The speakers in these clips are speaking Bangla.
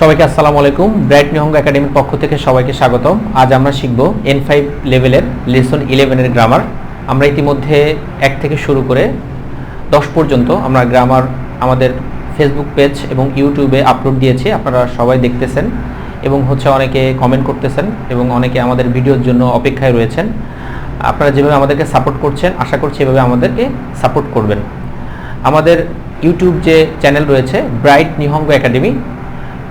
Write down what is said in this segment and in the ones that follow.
সবাইকে আসসালামু আলাইকুম। ব্রাইট নিহঙ্গ একাডেমির পক্ষ থেকে সবাইকে স্বাগতম। আজ আমরা শিখব এন ফাইভ লেভেলের লেসন ইলেভেনের গ্রামার আমরা ইতিমধ্যে এক থেকে শুরু করে দশ পর্যন্ত আমরা গ্রামার আমাদের ফেসবুক পেজ এবং ইউটিউবে আপলোড দিয়েছি। আপনারা সবাই দেখতেছেন এবং হচ্ছে অনেকে কমেন্ট করতেছেন এবং অনেকে আমাদের ভিডিওর জন্য অপেক্ষায় রয়েছেন। আপনারা যেভাবে আমাদেরকে সাপোর্ট করছেন, আশা করছি এভাবে আমাদেরকে সাপোর্ট করবেন। আমাদের ইউটিউব যে চ্যানেল রয়েছে ব্রাইট নিহঙ্গ একাডেমি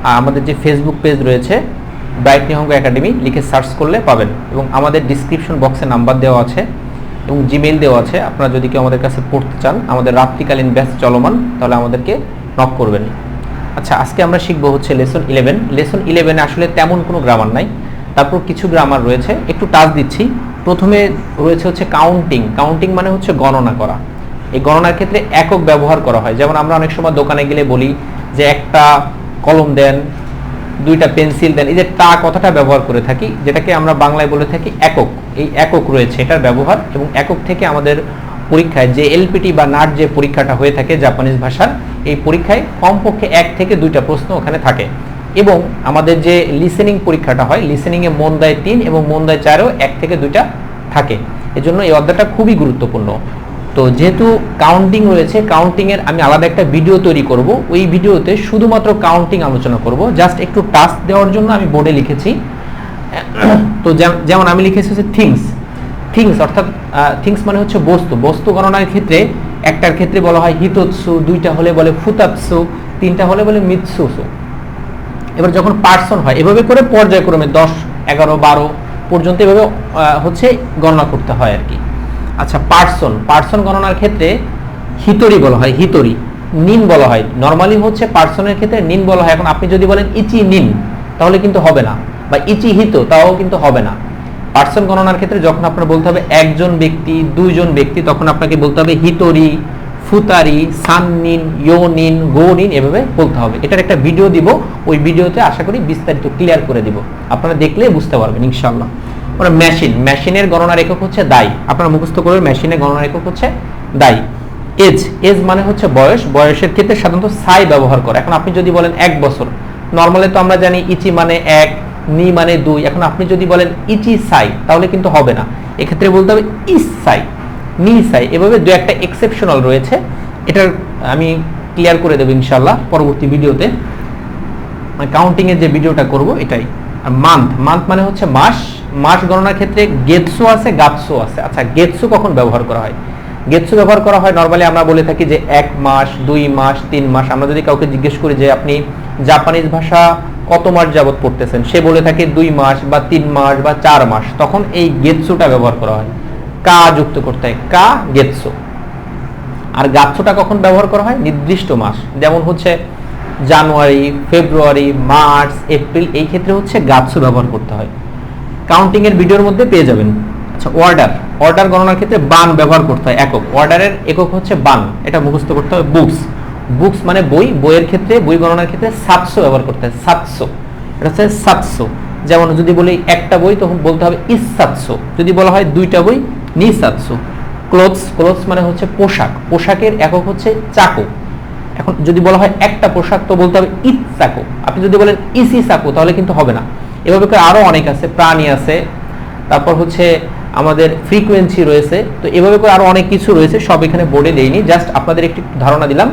আমাদের যে ফেসবুক পেজ রয়েছে ব্রাইট নিহঙ্গ একাডেমি লিখে সার্চ করলে পাবেন। এবং আমাদের ডিসক্রিপশন বক্সে নাম্বার দেওয়া আছে এবং জিমেইল দেওয়া আছে। আপনারা যদি কেউ আমাদের কাছে পড়তে চান, আমাদের রাত্রিকালীন ব্যাচ চলমান, তাহলে আমাদেরকে নক করবেন। আচ্ছা আজকে আমরা শিখব হচ্ছে লেসন ইলেভেন লেসন ইলেভেনে আসলে তেমন কোনো গ্রামার নাই। তারপর কিছু গ্রামার রয়েছে। একটু টাচ দিচ্ছি। প্রথমে রয়েছে হচ্ছে কাউন্টিং কাউন্টিং মানে হচ্ছে গণনা করা। এই গণনার ক্ষেত্রে একক ব্যবহার করা হয়। যেমন আমরা অনেক সময় দোকানে গেলে বলি যে একটা কলম দেন, দুইটা পেন্সিল দেন, এই যে টা কথাটা ব্যবহার করে থাকি, যেটাকে আমরা বাংলায় বলে থাকি একক। এই একক রয়েছে এটার ব্যবহার এবং একক থেকে আমাদের পরীক্ষায় যে এলপিটি বা নাট যে পরীক্ষাটা হয়ে থাকে জাপানিজ ভাষার, এই পরীক্ষায় কমপক্ষে এক থেকে দুইটা প্রশ্ন ওখানে থাকে। এবং আমাদের যে লিসেনিং পরীক্ষাটা হয় লিসেনিংয়ে মন দেয় তিন এবং মন দেয় চারও এক থেকে দুইটা থাকে। এজন্য এই অধ্যায়টা খুবই গুরুত্বপূর্ণ। তো যেহেতু কাউন্টিং রয়েছে কাউন্টিং এর আমি আলাদা একটা ভিডিও তৈরি করব। ওই ভিডিওতে শুধুমাত্র কাউন্টিং আলোচনা করব। জাস্ট একটু টাস্ক দেওয়ার জন্য আমি বোর্ডে লিখেছি। তো যেমন আমি লিখেছি হচ্ছে থিংস থিংস অর্থাৎ থিংস মানে হচ্ছে বস্তু। বস্তু গণনার ক্ষেত্রে একটার ক্ষেত্রে বলা হয় হিতৎসু, দুইটা হলে বলে ফুতাৎসু, তিনটা হলে বলে মিৎসুসু। এবার যখন পার্সন হয়, এভাবে করে পর্যায়ক্রমে দশ, এগারো, বারো পর্যন্ত এভাবে হচ্ছে গণনা করতে হয় আর কি। আচ্ছা পার্সন পার্সন গণনার ক্ষেত্রে হিতরি বলা হয়, হিতরি। নিন বলা হয়। নর্মালি হচ্ছে পার্সনের ক্ষেত্রে নিন বলা হয়। এখন আপনি যদি বলেন ইচি নিন, তাহলে কিন্তু হবে না। বা ইচি হিত, তাও কিন্তু হবে না। পার্সন গণনার ক্ষেত্রে যখন আপনার বলতে হবে একজন ব্যক্তি, দুইজন ব্যক্তি, তখন আপনাকে বলতে হবে হিতরি, ফুতারি, সাননিন, ইয়োনিন, গোনিন, এভাবে বলতে হবে। এটার একটা ভিডিও দিব। ওই ভিডিওতে আশা করি বিস্তারিত ক্লিয়ার করে দিব। আপনারা দেখলে বুঝতে পারবেন ইনশাল্লাহ ওরা মেশিন মেশিনের গণনার একক হচ্ছে দায়। আপনারা মুখস্থ করবেন মেশিনের গণনার একক হচ্ছে দায়। এজ এজ মানে হচ্ছে বয়স। বয়সের ক্ষেত্রে সাধারণত সাই ব্যবহার করে। এখন আপনি যদি বলেন এক বছর নর্মালি তো আমরা জানি ইচি মানে এক, নি মানে দুই। এখন আপনি যদি বলেন ইচি সাই তাহলে কিন্তু হবে না। এক্ষেত্রে বলতে হবে ইস সাই নি সাই এভাবে দু একটা এক্সেপশনাল রয়েছে। এটার, আমি ক্লিয়ার করে দেবো ইনশাল্লাহ পরবর্তী ভিডিওতে। মানে কাউন্টিং যে ভিডিওটা করব, এটাই। আর মান্থ মান্থ মানে হচ্ছে মাস। মাস গণনার ক্ষেত্রে গেটসু আছে গাতসু আছে। আচ্ছা গেটসু কখন ব্যবহার করা হয়? গেটসু ব্যবহার করা হয় নর্মালি আমরা বলে থাকি যে এক মাস, দুই মাস, তিন মাস। আমরা যদি কাউকে জিজ্ঞেস করি যে আপনি জাপানিজ ভাষা কত মাস যাবত পড়তেছেন, সে বলে থাকে দুই মাস বা তিন মাস বা চার মাস। তখন এই গেটসুটা ব্যবহার করা হয়। কা যুক্ত করতে হয়, কা গেটসু। আর গাছটা কখন ব্যবহার করা হয়? নির্দিষ্ট মাস। যেমন হচ্ছে জানুয়ারি, ফেব্রুয়ারি, মার্চ, এপ্রিল, এই ক্ষেত্রে হচ্ছে গাছু ব্যবহার করতে হয়। কাউন্টিং এর ভিডিওর মধ্যে পেয়ে যাবেন। আচ্ছা অর্ডার অর্ডার গণনার ক্ষেত্রে বান ব্যবহার করতে হয়, একক। অর্ডারের একক হচ্ছে বান এটা মুখস্থ করতে হবে। বুকস বুকস মানে বই। বইয়ের ক্ষেত্রে, বই গণনার ক্ষেত্রে সাতশো ব্যবহার করতে হয়, সাতশো। এটা হচ্ছে সাতশো। যেমন যদি বলি একটা বই, তখন বলতে হবে ইস সাতশো। যদি বলা হয় দুইটা বই, নি সাতশো। ক্লোথস ক্লোথস মানে হচ্ছে পোশাক। পোশাকের একক হচ্ছে চাকো। এখন যদি বলা হয় একটা পোশাক, তো বলতে হবে ইট চাকো। আপনি যদি বলেন ইসি চাকো, তাহলে কিন্তু হবে না। এভাবে করে আরও অনেক আছে, প্রাণী আছে, তারপর হচ্ছে আমাদের ফ্রিকোয়েন্সি রয়েছে, তো এভাবে করে আরও অনেক কিছু রয়েছে, সব এখানে বোর্ডে দেয়নি জাস্ট আপনাদের একটি ধারণা দিলাম।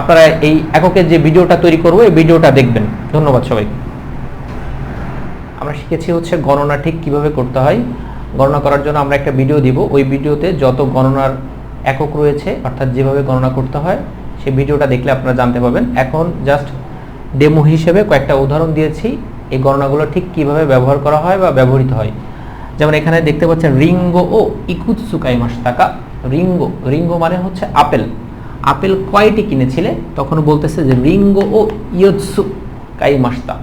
আপনারা এই এককের যে ভিডিওটা তৈরি করব, এই ভিডিওটা দেখবেন। ধন্যবাদ সবাইকে। আমরা শিখেছি হচ্ছে গণনা ঠিক কীভাবে করতে হয়। গণনা করার জন্য আমরা একটা ভিডিও দিব। ওই ভিডিওতে যত গণনার একক রয়েছে, অর্থাৎ যেভাবে গণনা করতে হয় সেই ভিডিওটা দেখলে আপনারা জানতে পারবেন। এখন জাস্ট ডেমো হিসেবে কয়েকটা উদাহরণ দিয়েছি। এই গণনাগুলো ঠিক কীভাবে ব্যবহার করা হয় বা ব্যবহৃত হয়? যেমন এখানে দেখতে পাচ্ছেন রিঙ্গো ও ইকুৎসুকাই মাস টাকা রিঙ্গো রিঙ্গো মানে হচ্ছে আপেল। আপেল কয়টি কিনেছিলে? তখন বলতেছে যে রিঙ্গো ও ইয়ৎসু কাই মাস্তা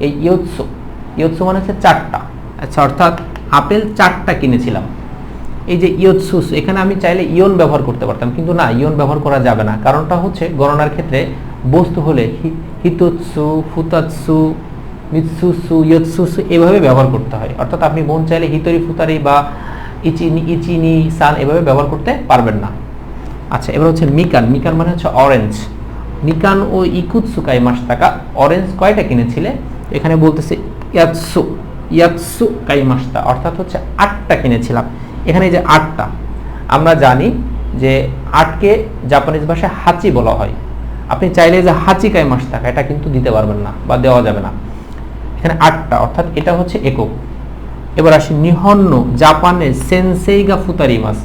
এই ইয়ৎসু ইয়ৎসু মানে হচ্ছে চারটা। আচ্ছা অর্থাৎ আপেল চারটা কিনেছিলাম। এই যে ইয়ৎসুস, এখানে আমি চাইলে ইয়ন ব্যবহার করতে পারতাম, কিন্তু না, ইয়ন ব্যবহার করা যাবে না। কারণটা হচ্ছে গণনার ক্ষেত্রে বস্তু হলে হিতৎসু, ফুতাৎসু মিৎসুসু, ইয়ৎসুসু এভাবে ব্যবহার করতে হয়। অর্থাৎ আপনি মন চাইলে হিতরি ফুতারি বা ইচিনি ইচিনি, সান এভাবে ব্যবহার করতে পারবেন না। আচ্ছা এবার হচ্ছে মিকান। মিকান মানে হচ্ছে অরেঞ্জ নিকান ও ইকুৎসুকাই মাস টাকা অরেঞ্জ কয়টা কিনেছিলে? এখানে বলতেছে ইয়াৎসু। ইয়াৎসু কাই মাসটা অর্থাৎ হচ্ছে আটটা কিনেছিলাম। এখানে যে আটটা, আমরা জানি যে আটকে জাপানিজ ভাষায় হাচি বলা হয়। আপনি চাইলে যে হাচি কাই মাস টাকা এটা কিন্তু দিতে পারবেন না বা দেওয়া যাবে না। এখানে আটটা, অর্থাৎ এটা হচ্ছে একক। এবার আসি নিহন্ন জাপানের সেনসেইগা ফুতারি মাছ।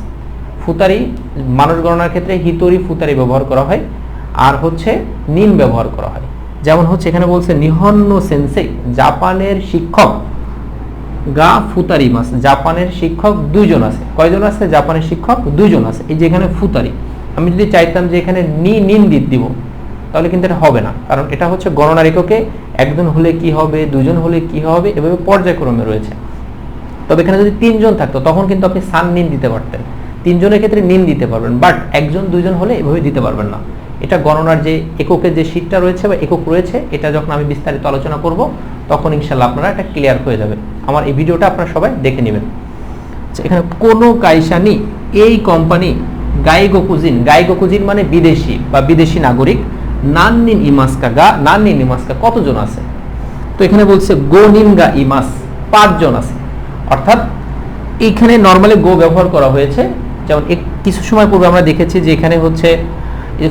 ফুতারি মানুষ গণনার ক্ষেত্রে হিতরি ফুতারি ব্যবহার করা হয়, আর হচ্ছে নিন ব্যবহার করা হয়। যেমন হচ্ছে এখানে বলছে নিহন্ন সেন্সেই, জাপানের শিক্ষক গা ফুতারি মাস জাপানের শিক্ষক দুইজন আছে। কয়জন আছে? জাপানের শিক্ষক দুইজন আছে। এই যে এখানে ফুতারি। আমি যদি চাইতাম যে এখানে নি নিন দিব। তাহলে কিন্তু এটা হবে না। কারণ এটা হচ্ছে গণনার এককে একজন হলে কি হবে দুজন হলে কি হবে এভাবে পর্যায়ক্রমে রয়েছে। তবে এখানে যদি তিনজন থাকতো তখন কিন্তু আপনি সান নিন দিতে পারতেন। তিনজনের ক্ষেত্রে নিন দিতে পারবেন বাট একজন দুইজন হলে এভাবে দিতে পারবেন না। এটা গণনার যে এককের যে শীটটা রয়েছে বা একক রয়েছে এটা যখন আমি বিস্তারিত আলোচনা করব তখন ইনশাল্লাহ আপনারা এটা ক্লিয়ার হয়ে যাবে। আমার এই ভিডিওটা আপনারা সবাই দেখে নেবেন। আচ্ছা, এখানে কোনো কাইসানি এই কোম্পানি গাইগোকুজিন গাইগোকুজিন মানে বিদেশি বা বিদেশি নাগরিক। নান্নিন ইমাসকা গা নান্নিন ইমাসকা কতজন আছে? তো এখানে বলছে গো নিমগা ইমাস, পাঁচজন আছে। অর্থাৎ এইখানে নর্মালি গো ব্যবহার করা হয়েছে। যেমন কিছু সময় পূর্বে আমরা দেখেছি যে এখানে হচ্ছে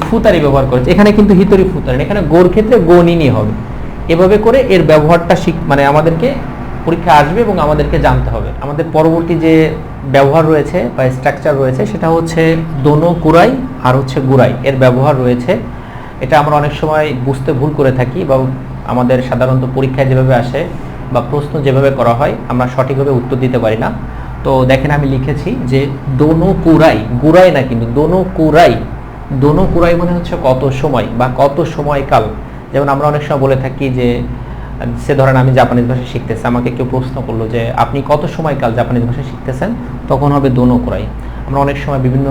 ফুতারি ব্যবহার করেছে এখানে কিন্তু হিতরি ফুতারি এখানে গোর ক্ষেত্রে গো নিনি হবে। এভাবে করে এর ব্যবহারটা শিখ মানে আমাদেরকে পরীক্ষা আসবে এবং আমাদেরকে জানতে হবে। আমাদের পরবর্তী যে ব্যবহার রয়েছে বা স্ট্রাকচার রয়েছে, সেটা হচ্ছে দোনো কুরাই আর হচ্ছে গুরাই এর ব্যবহার রয়েছে এটা আমরা অনেক সময় বুঝতে ভুল করে থাকি বা আমাদের সাধারণত পরীক্ষায় যেভাবে আসে বা প্রশ্ন যেভাবে করা হয়, আমরা সঠিকভাবে উত্তর দিতে পারি না। তো দেখেন আমি লিখেছি যে দোনো কুরাই গুরাই না কিন্তু, দোনো কুরাই দোনো কুরাই মানে হচ্ছে কত সময় বা কত সময়কাল। যেমন আমরা অনেক সময় বলে থাকি যে, সে ধরেন আমি জাপানিজ ভাষা শিখতেছি, আমাকে কেউ প্রশ্ন করল যে, আপনি কত সময়কাল জাপানিজ ভাষা শিখতেছেন? তখন হবে দোনো কুরাই আমরা অনেক সময় বিভিন্ন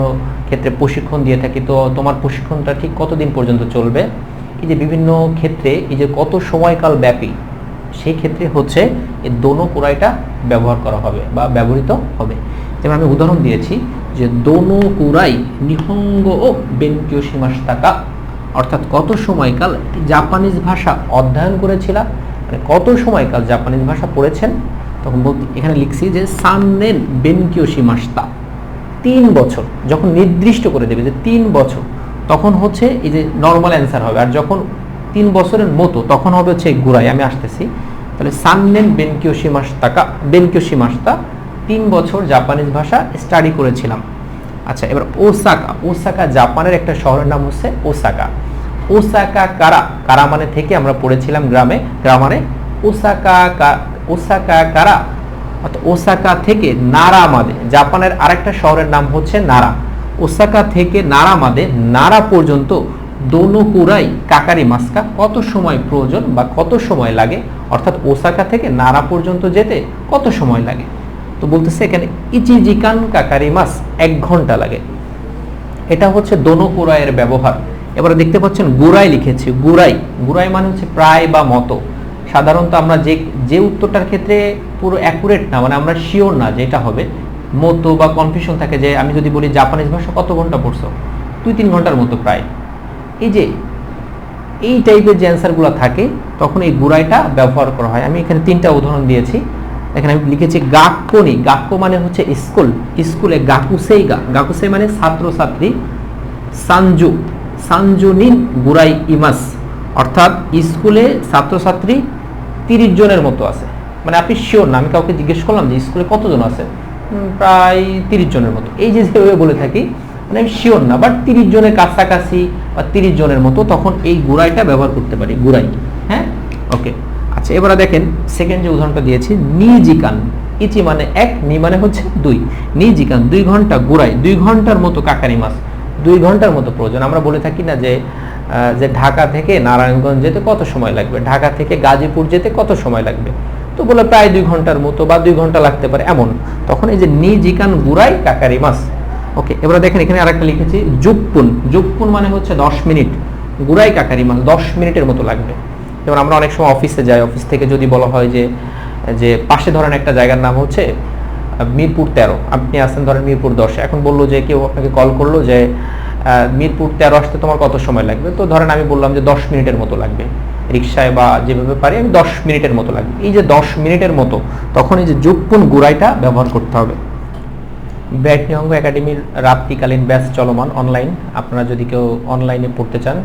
ক্ষেত্রে প্রশিক্ষণ দিয়ে থাকি। তো তোমার প্রশিক্ষণটা ঠিক কতদিন পর্যন্ত চলবে? এই যে বিভিন্ন ক্ষেত্রে এই যে কত সময়কাল ব্যাপী, সেই ক্ষেত্রে হচ্ছে এই দোনো কুরাইটা ব্যবহার করা হবে বা ব্যবহৃত হবে। যেমন আমি উদাহরণ দিয়েছি যে দোনো কুরাই নিহঙ্গ ও বেনকিও সীমাস্তাকা অর্থাৎ কত সময়কাল জাপানিজ ভাষা অধ্যয়ন করেছিলাম মানে কত সময়কাল জাপানিজ ভাষা পড়েছেন, তখন বলতে এখানে লিখছি যে সাননেন বেনকিও সীমাস্তা তিন বছর, যখন নির্দিষ্ট করে দেবে যে তিন বছর, তখন হচ্ছে এই যে নর্মাল অ্যান্সার হবে। আর যখন তিন বছরের মতো, তখন হবে হচ্ছে গুড়াই, আমি আসতেছি। তাহলে সাননেন বেনকিওশি মাস টাকা বেনকিওশি মাসটা তিন বছর জাপানিজ ভাষা স্টাডি করেছিলাম। আচ্ছা এবার ওসাকা ওসাকা জাপানের একটা শহরের নাম হচ্ছে ওসাকা। ওসাকা কারা? কারা মানে থেকে আমরা পড়েছিলাম গ্রামে, গ্রামারে। ওসাকা ওসাকা কারা? অর্থাৎ ওসাকা থেকে নারামাদে জাপানের আরেকটা শহরের নাম হচ্ছে নারা। ওসাকা থেকে নারামাদে নারা পর্যন্ত দোনোকুরাই কাকারি মাস্কা কত সময় প্রয়োজন বা কত সময় লাগে? অর্থাৎ ওসাকা থেকে নারা পর্যন্ত যেতে কত সময় লাগে? তো বলতেছে এখানে ইচিজিকান কাকারি মাস এক ঘণ্টা লাগে। এটা হচ্ছে দোনো কুরাইয়ের ব্যবহার। এবারে দেখতে পাচ্ছেন গুড়াই লিখেছি, গুড়াই। গুড়াই মানে হচ্ছে প্রায় বা মতো। সাধারণত আমরা যে যে উত্তরটার ক্ষেত্রে পুরো অ্যাকুরেট না মানে আমরা শিওর না যে এটা হবে। মতো বা কনফিউশন থাকে যে আমি যদি বলি জাপানিজ ভাষা কত ঘণ্টা পড়ছো? দুই তিন ঘণ্টার মতো প্রায়। এই যে, এই টাইপের যে অ্যান্সারগুলো থাকে, তখন এই গুড়াইটা ব্যবহার করা হয়। আমি এখানে তিনটা উদাহরণ দিয়েছি। এখানে আমি লিখেছি গাক্কনি গাক্কো মানে হচ্ছে স্কুল। স্কুলে গাকুসেই গা গাকুসেই মানে ছাত্রছাত্রী। সানজু। সানজুনিন গুরাই ইমাস। অর্থাৎ স্কুলে ছাত্রছাত্রী তিরিশ জনের মতো আছে। মানে আপনি শিওর না? আমি কাউকে জিজ্ঞেস করলাম যে স্কুলে কতজন আছে প্রায় তিরিশ জনের মতো। এই যে যেভাবে বলে থাকি মানে আমি শিওর না বাট তিরিশ জনের কাছাকাছি বা তিরিশ জনের মতো তখন এই গুড়াইটা ব্যবহার করতে পারি গুড়াই। হ্যাঁ? ওকে আচ্ছা এবারে দেখেন সেকেন্ড যে উদাহরণটা দিয়েছি নিজিকান। ইচি মানে এক নি মানে হচ্ছে দুই। নিজিকান দুই ঘণ্টা গুড়াই দুই ঘণ্টার মতো কাকারি মাছ দুই ঘণ্টার মতো প্রয়োজন। আমরা বলে থাকি না যে যে ঢাকা থেকে নারায়ণগঞ্জ যেতে কত সময় লাগবে? ঢাকা থেকে গাজীপুর যেতে কত সময় লাগবে? তো বলে প্রায় দুই ঘণ্টার মতো বা দুই ঘণ্টা লাগতে পারে, এমন। তখন এই যে নিজিকান গুড়াই কাকারি মাছ ওকে, এবারে দেখেন, এখানে আরেকটা লিখেছি জুকপুন জুকপুন মানে হচ্ছে দশ মিনিট। গুড়াই কাকারি মাছ দশ মিনিটের মতো লাগবে। যেমন আমরা অনেক সময় অফিসে যাই, অফিস থেকে যদি বলা হয় যে যে পাশে ধরেন একটা জায়গার নাম হচ্ছে মিরপুর তেরো। আপনি আছেন ধরেন মিরপুর দশে। এখন বলল যে, কেউ আপনাকে কল করল যে মিরপুর তেরো আসতে তোমার কত সময় লাগবে? তো ধরেন আমি বললাম যে, দশ মিনিটের মতো লাগবে। রিক্সায় বা যেভাবে পারি, আমি দশ মিনিটের মতো লাগবে। এই যে দশ মিনিটের মতো, তখন এই যে যোগপুন গুড়াইটা ব্যবহার করতে হবে। ব্যাট নিহঙ্গ একাডেমির রাত্রিকালীন ব্যাচ চলমান অনলাইন আপনারা যদি কেউ অনলাইনে পড়তে চান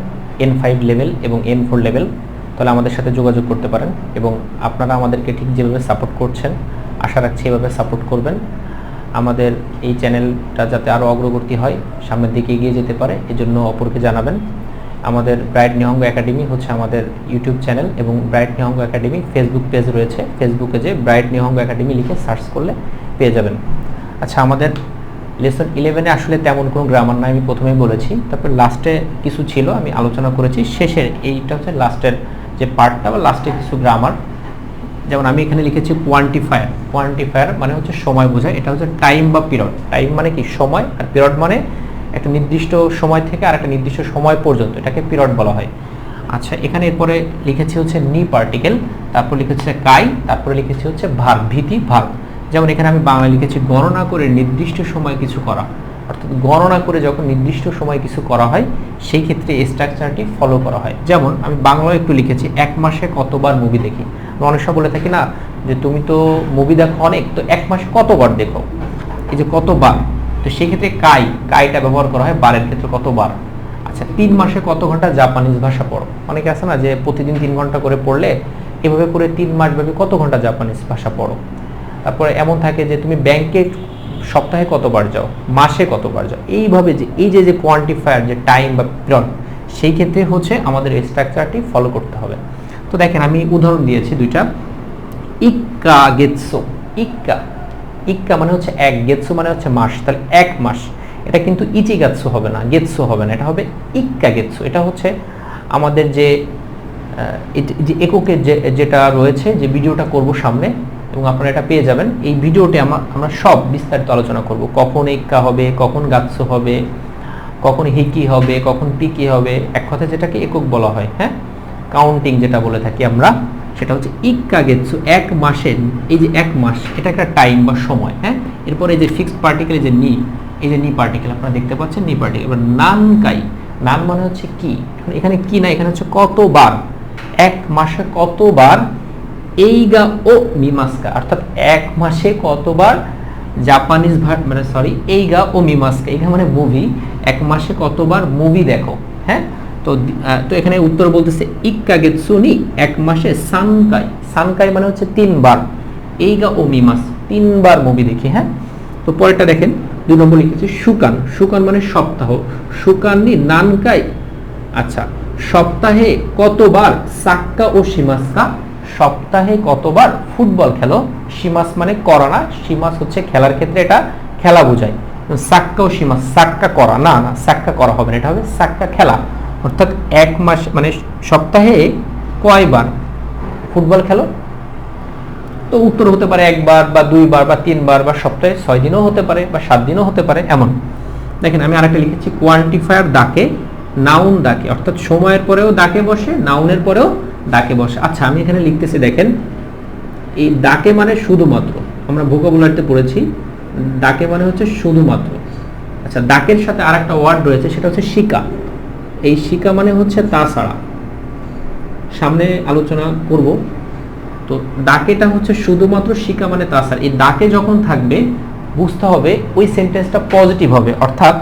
এন ফাইভ লেভেল এবং এন ফোর লেভেল তাহলে আমাদের সাথে যোগাযোগ করতে পারেন এবং আপনারা আমাদেরকে ঠিক যেভাবে সাপোর্ট করছেন, আশা রাখছি এভাবে সাপোর্ট করবেন। আমাদের এই চ্যানেলটা যাতে আরও অগ্রগতি হয়, সামনের দিকে এগিয়ে যেতে পারে, এজন্য অপরকে জানাবেন। আমাদের ব্রাইট নিহঙ্গ একাডেমি হচ্ছে আমাদের ইউটিউব চ্যানেল এবং Bright Nihongo academy Facebook page রয়েছে। ফেসবুকে যে ব্রাইট নিহঙ্গ একাডেমি লিখে সার্চ করলে পেয়ে যাবেন। আচ্ছা আমাদের লেসন ইলেভেনে আসলে তেমন কোনো গ্রামার নাই, আমি প্রথমেই বলেছি। তারপর লাস্টে কিছু ছিল, আমি আলোচনা করেছি। শেষের এইটা হচ্ছে লাস্টের যে পার্টটা বা লাস্টে কিছু গ্রামার। যেমন আমি এখানে লিখেছি কোয়ান্টিফায়ার কোয়ান্টিফায়ার মানে হচ্ছে সময় বোঝায়, এটা হচ্ছে টাইম বা পিরিয়ড টাইম মানে কি? সময় আর পিরিয়ড মানে একটা নির্দিষ্ট সময় থেকে আর একটা নির্দিষ্ট সময় পর্যন্ত, এটাকে পিরিয়ড বলা হয়। আচ্ছা এখানে এরপরে লিখেছি হচ্ছে নি পার্টিকেল তারপর লিখেছে কাই তারপরে লিখেছি হচ্ছে ভার ভীতি ভার যেমন এখানে আমি বাংলা লিখেছি গণনা করে নির্দিষ্ট সময় কিছু করা। অর্থাৎ গণনা করে যখন নির্দিষ্ট সময় কিছু করা হয়, সেই ক্ষেত্রে স্ট্রাকচারটি ফলো করা হয়। যেমন আমি বাংলায় একটু লিখেছি, এক মাসে কতবার মুভি দেখি? আমরা অনেক বলে থাকি না যে তুমি তো মুভি দেখো অনেক, তো এক মাসে কতবার দেখো? এই যে কতবার? তো সেক্ষেত্রে কাই, কাইটা ব্যবহার করা হয় বারের ক্ষেত্রে কতবার? আচ্ছা তিন মাসে কত ঘণ্টা জাপানিজ ভাষা পড়ো? অনেকে আছে না যে প্রতিদিন তিন ঘণ্টা করে পড়লে এভাবে করে তিন মাস ব্যাপী কত ঘণ্টা জাপানিজ ভাষা পড়ো? তারপরে এমন থাকে যে তুমি ব্যাংকে সপ্তাহে কতবার যাও? মাসে কতবার যাও? এইভাবে যে, এই যে যে কোয়ান্টিফায়ার যে টাইম বা পিরিয়ড সেই ক্ষেত্রে হচ্ছে আমাদের স্ট্রাকচারটি ফলো করতে হবে। তো দেখেন আমি উদাহরণ দিয়েছি দুইটা। ইক্কা গেতসো ইক্কা। ইক্কা মানে হচ্ছে এক গেতসো মানে হচ্ছে মাস। তাহলে এক মাস, এটা কিন্তু ইচি গাৎসু হবে না গেতসু হবে না, এটা হবে ইক্কা গেতসু এটা হচ্ছে আমাদের যে যে এককের যে, যেটা রয়েছে, যে ভিডিওটা করব সামনে, এবং আপনারা এটা পেয়ে যাবেন। এই ভিডিওতে আমরা আমরা সব বিস্তারিত আলোচনা করব। কখন ইক্কা হবে, কখন গাৎসু হবে, কখন হিকি হবে, কখন পিকি হবে, এক কথায় যেটাকে একক বলা হয় হ্যাঁ? কাউন্টিং যেটা বলে থাকি আমরা। সেটা হচ্ছে ইক্কা গেতসু এক মাসের, এই যে এক মাস, এটা একটা টাইম বা সময় হ্যাঁ? এরপরে এই যে ফিক্সড পার্টিকেল যে নি, এই যে নি পার্টিকেল আপনারা দেখতে পাচ্ছেন নি পার্টিকেল এবার নান কাই, নান মানে হচ্ছে কি? এখানে কি না এখানে হচ্ছে কতবার? এক মাসে কতবার? এই গা ও মিমাস্কা অর্থাৎ এক মাসে কতবার জাপানিজ মানে সরি এই গা ও মিমাস্কা এইগা মানে মুভি এক মাসে কতবার মুভি দেখো হ্যাঁ? তো তো এখানে উত্তর বলতেছে ইক্কা গেতসুনি এক মাসে সানকাই। সানকাই মানে হচ্ছে তিনবার। এইগা ও মিমাস তিনবার মুভি দেখি হ্যাঁ? তো পরেরটা দেখেন, দুই নম্বর লিখেছে, সুকান। সুকান মানে সপ্তাহ। সুকাননি নানকাই। আচ্ছা সপ্তাহে কতবার সাক্কা ও সীমাস্কা সপ্তাহে কতবার ফুটবল খেলো? সীমাস মানে করা না সীমাস হচ্ছে খেলার ক্ষেত্রে এটা খেলা বোঝায়। সাক্কা ও সীমাস সাক্কা করা, না না, সাক্কা করা হবে না, এটা হবে সাক্কা খেলা। অর্থাৎ এক মাস মানে সপ্তাহে কয়বার ফুটবল খেলো? তো উত্তর হতে পারে একবার বা দুইবার বা তিনবার বা সপ্তাহে ছয় দিনও হতে পারে বা সাত দিনও হতে পারে, এমন। দেখেন, আমি আরেকটা লিখেছি কোয়ান্টিফায়ার ডাকে নাউন ডাকে, অর্থাৎ সময়ের পরেও ডাকে বসে নাউনের পরেও ডাকে বসে। আচ্ছা আমি এখানে লিখতেছি, দেখেন, এই ডাকে মানে শুধুমাত্র, আমরা ভোকাবুলারিতে পড়েছি, ডাকে মানে হচ্ছে শুধুমাত্র। আচ্ছা ডাকের সাথে আরেকটা ওয়ার্ড রয়েছে, সেটা হচ্ছে শিকা। এই শিকা মানে হচ্ছে তাছাড়া। সামনে আলোচনা করব। তো ডাকেটা হচ্ছে শুধুমাত্র শিকা মানে তাছাড়া। এই ডাকে যখন থাকবে, বুঝতে হবে ওই সেন্টেন্সটা পজিটিভ হবে। অর্থাৎ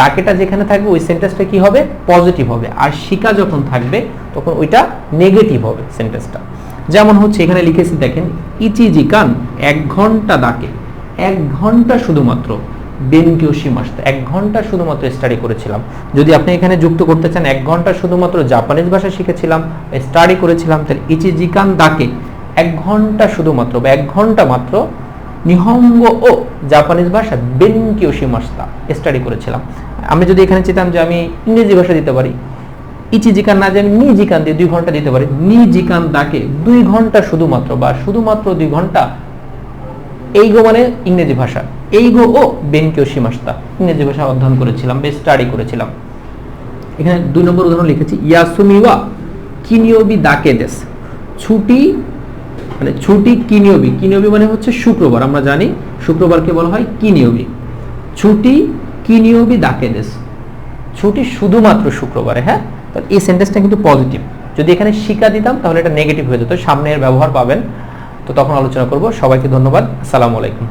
ডাকেটা যেখানে থাকবে, ওই সেন্টেন্সটা কি হবে? পজিটিভ হবে। আর শিকা যখন থাকবে, তখন ওইটা নেগেটিভ হবে সেন্টেন্সটা যেমন হচ্ছে এখানে লিখেছি, দেখেন, ইচিজিকান, এক ঘণ্টা ডাকে এক ঘণ্টা শুধুমাত্র। বেনকিও সীমাস্ত এক ঘণ্টা শুধুমাত্র স্টাডি করেছিলাম। যদি আপনি এখানে যুক্ত করতে চান, এক ঘণ্টা শুধুমাত্র জাপানিজ ভাষা শিখেছিলাম স্টাডি করেছিলাম, তাহলে ইচিজিকান ডাকে এক ঘণ্টা শুধুমাত্র বা এক ঘণ্টা মাত্র নিহঙ্গ ও জাপানিজ ভাষা বেনকিও সীমাস্তা স্টাডি করেছিলাম। আমি যদি এখানে চেতাম যে আমি ইংরেজি ভাষা দিতে পারি, ইচি জিকান না যে আমি নিজিকান দিয়ে দুই ঘণ্টা দিতে পারি, নি জিকান ডাকে দুই ঘণ্টা শুধুমাত্র বা শুধুমাত্র দুই ঘণ্টা, এইগো মানে ইংরেজি ভাষা। এইগো ও, বেনকিও সীমাস্তা ইংরেজি ভাষা অধ্যয়ন করেছিলাম, বেশ স্টাডি করেছিলাম। এখানে দুই নম্বর উদাহরণ লিখেছি, ইয়াসুমিওয়া কিনিওবি দাকে দেশ ছুটি মানে ছুটি কিনিওবি। কিনিওবি মানে হচ্ছে শুক্রবার, আমরা জানি শুক্রবারকে বলা হয় কিনিওবি। ছুটি কিনিওবি দাকে দেশ ছুটি শুধুমাত্র শুক্রবারে হ্যাঁ? তাহলে এই সেন্টেন্সটা কিন্তু পজিটিভ যদি এখানে শিকা দিতাম, তাহলে এটা নেগেটিভ হয়ে যেত। সামনের ব্যবহার পাবেন। তো তখন আলোচনা করব। সবাইকে ধন্যবাদ। আসসালামু আলাইকুম।